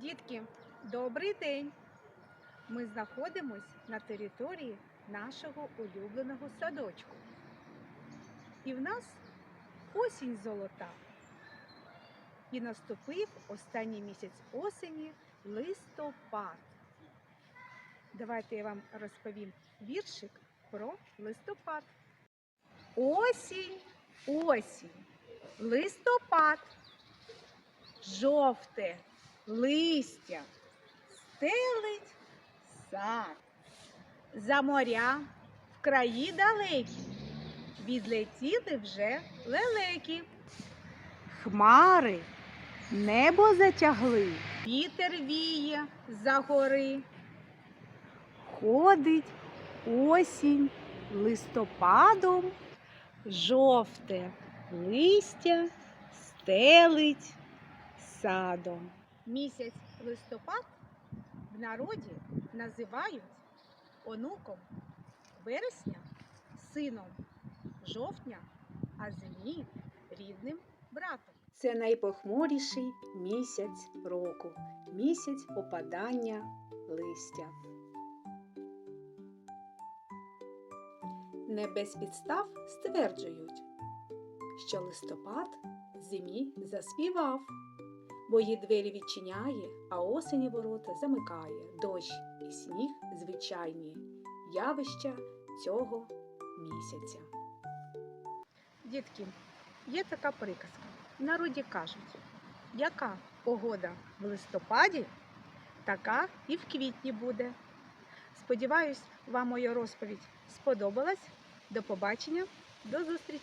Дітки, добрий день! Ми знаходимось на території нашого улюбленого садочку. І в нас осінь золота. І наступив останній місяць осені листопад. Давайте я вам розповім віршик про листопад. Осінь, осінь, листопад, жовте листя стелить сад. За моря в краї далекі відлетіли вже лелеки. Хмари небо затягли, вітер віє за гори. Ходить осінь листопадом, жовте листя стелить садом. Місяць листопад в народі називають онуком вересня, сином жовтня, а зимі рідним братом. Це найпохмуріший місяць року, місяць опадання листя. Не без підстав стверджують, що листопад зимі заспівав, бо її двері відчиняє, а осені ворота замикає дощ і сніг звичайні явища цього місяця. Дітки, є така приказка. В народі кажуть, яка погода в листопаді, така і в квітні буде. Сподіваюсь, вам моя розповідь сподобалась. До побачення, до зустрічі!